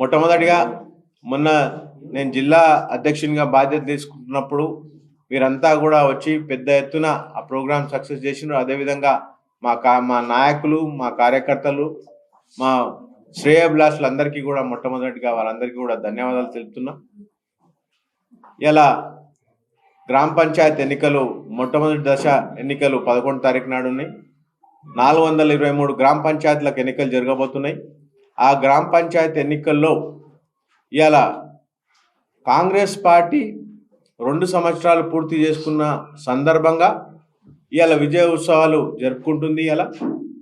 మొట్టమొదటిగా మొన్న నేను జిల్లా అధ్యక్షునిగా బాధ్యత తీసుకుంటున్నప్పుడు మీరంతా కూడా వచ్చి పెద్ద ఎత్తున ఆ ప్రోగ్రామ్ సక్సెస్ చేసినారు అదేవిధంగా మా కా మా నాయకులు మా కార్యకర్తలు మా శ్రేయభిలాషులు కూడా మొట్టమొదటిగా వాళ్ళందరికీ కూడా ధన్యవాదాలు తెలుపుతున్నా. ఇలా గ్రామ పంచాయత్ ఎన్నికలు మొట్టమొదటి దశ ఎన్నికలు పదకొండు తారీఖు నాడు ఉన్నాయి నాలుగు వందల ఇరవై మూడు గ్రామ పంచాయతీలకు ఎన్నికలు జరగబోతున్నాయి. ఆ గ్రామ పంచాయతీ ఎన్నికల్లో ఇలా కాంగ్రెస్ పార్టీ రెండు సంవత్సరాలు పూర్తి చేసుకున్న సందర్భంగా ఇవాళ విజయ ఉత్సవాలు జరుపుకుంటుంది ఇలా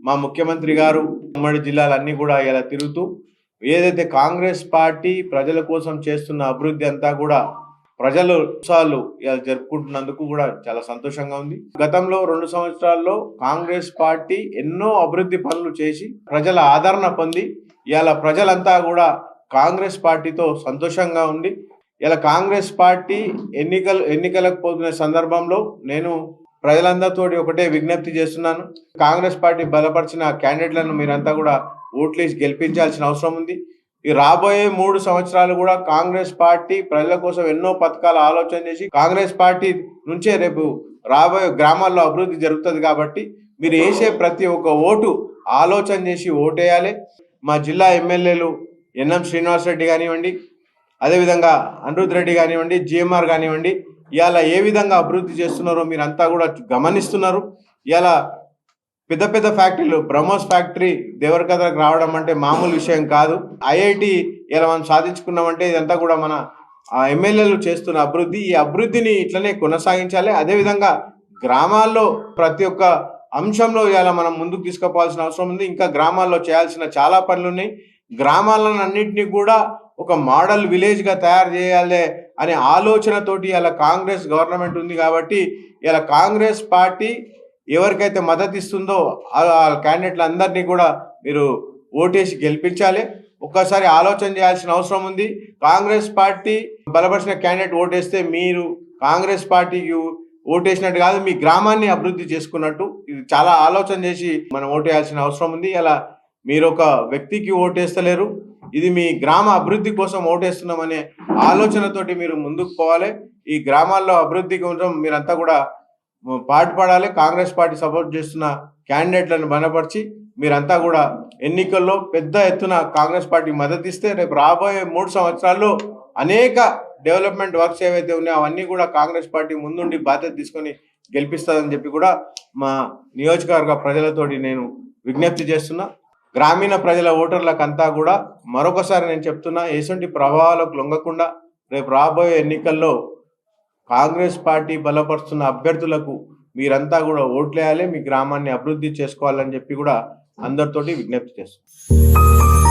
మా ముఖ్యమంత్రి గారు ఉమ్మడి జిల్లాలన్నీ కూడా ఇలా తిరుగుతూ ఏదైతే కాంగ్రెస్ పార్టీ ప్రజల కోసం చేస్తున్న అభివృద్ధి అంతా కూడా ప్రజలు ఉత్సవాలు ఇలా జరుపుకుంటున్నందుకు కూడా చాలా సంతోషంగా ఉంది. గతంలో రెండు సంవత్సరాల్లో కాంగ్రెస్ పార్టీ ఎన్నో అభివృద్ధి పనులు చేసి ప్రజల ఆదరణ పొంది ఇవాళ ప్రజలంతా కూడా కాంగ్రెస్ పార్టీతో సంతోషంగా ఉంది ఇలా కాంగ్రెస్ పార్టీ ఎన్నికలు ఎన్నికలకు పోతున్న సందర్భంలో నేను ప్రజలందరితోటి ఒకటే విజ్ఞప్తి చేస్తున్నాను. కాంగ్రెస్ పార్టీ బలపరిచిన క్యాండిడేట్లను మీరంతా కూడా ఓట్లేసి గెలిపించాల్సిన అవసరం ఉంది. ఈ రాబోయే మూడు సంవత్సరాలు కూడా కాంగ్రెస్ పార్టీ ప్రజల కోసం ఎన్నో పథకాలు ఆలోచన చేసి కాంగ్రెస్ పార్టీ నుంచే రేపు రాబోయే గ్రామాల్లో అభివృద్ధి జరుగుతుంది కాబట్టి మీరు వేసే ప్రతి ఒక్క ఓటు ఆలోచన చేసి ఓటేయాలి. మా జిల్లా ఎమ్మెల్యేలు ఎన్ఎం శ్రీనివాసరెడ్డి కానివ్వండి అదేవిధంగా అనిరుద్ రెడ్డి కానివ్వండి జిఎంఆర్ కానివ్వండి ఇవాళ ఏ విధంగా అభివృద్ధి చేస్తున్నారో మీరంతా కూడా గమనిస్తున్నారు. ఇవాళ పెద్ద పెద్ద ఫ్యాక్టరీలు బ్రహ్మోస్ ఫ్యాక్టరీ దేవరకథకు రావడం అంటే మామూలు విషయం కాదు. ఐఐటి ఇలా మనం సాధించుకున్నామంటే ఇదంతా కూడా మన ఎమ్మెల్యేలు చేస్తున్న అభివృద్ధి. ఈ అభివృద్ధిని ఇట్లనే కొనసాగించాలి. అదేవిధంగా గ్రామాల్లో ప్రతి ఒక్క అంశంలో ఇవాళ మనం ముందుకు తీసుకుపోవాల్సిన అవసరం ఉంది. ఇంకా గ్రామాల్లో చేయాల్సిన చాలా పనులు ఉన్నాయి గ్రామాలను అన్నింటినీ కూడా ఒక మోడల్ విలేజ్గా తయారు చేయాలి అనే ఆలోచనతోటి ఇలా కాంగ్రెస్ గవర్నమెంట్ ఉంది కాబట్టి ఇలా కాంగ్రెస్ పార్టీ ఎవరికైతే మద్దతు ఇస్తుందో ఆ క్యాండిడేట్లు అందరినీ కూడా మీరు ఓటేసి గెలిపించాలి. ఒక్కసారి ఆలోచన చేయాల్సిన అవసరం ఉంది. కాంగ్రెస్ పార్టీ బలపరిచిన క్యాండిడేట్ ఓటేస్తే మీరు కాంగ్రెస్ పార్టీకి ఓటేసినట్టు కాదు మీ గ్రామాన్ని అభివృద్ధి చేసుకున్నట్టు. ఇది చాలా ఆలోచన చేసి మనం ఓటేయాల్సిన అవసరం ఉంది. అలా మీరు ఒక వ్యక్తికి ఓటేస్తలేరు. ఇది మీ గ్రామ అభివృద్ధి కోసం ఓటేస్తున్నామనే ఆలోచనతోటి మీరు ముందుకు పోవాలి. ఈ గ్రామాల్లో అభివృద్ధి కోసం మీరంతా కూడా పాటుపడాలి. కాంగ్రెస్ పార్టీ సపోర్ట్ చేస్తున్న క్యాండిడేట్లను బలపరిచి మీరంతా కూడా ఎన్నికల్లో పెద్ద ఎత్తున కాంగ్రెస్ పార్టీ మద్దతు ఇస్తే రేపు రాబోయే మూడు సంవత్సరాల్లో అనేక డెవలప్మెంట్ వర్క్స్ ఏవైతే ఉన్నాయో అవన్నీ కూడా కాంగ్రెస్ పార్టీ ముందుండి బాధ్యత తీసుకొని గెలిపిస్తుందని చెప్పి కూడా మా నియోజకవర్గ ప్రజలతోటి నేను విజ్ఞప్తి చేస్తున్నా. గ్రామీణ ప్రజల ఓటర్లకంతా కూడా మరొకసారి నేను చెప్తున్నా ఎటువంటి ప్రభావాలకు లొంగకుండా రేపు రాబోయే ఎన్నికల్లో కాంగ్రెస్ పార్టీ బలపరుస్తున్న అభ్యర్థులకు మీరంతా కూడా ఓట్లేయాలి మీ గ్రామాన్ని అభివృద్ధి చేసుకోవాలని చెప్పి కూడా అందరితోటి విజ్ఞప్తి చేస్తాం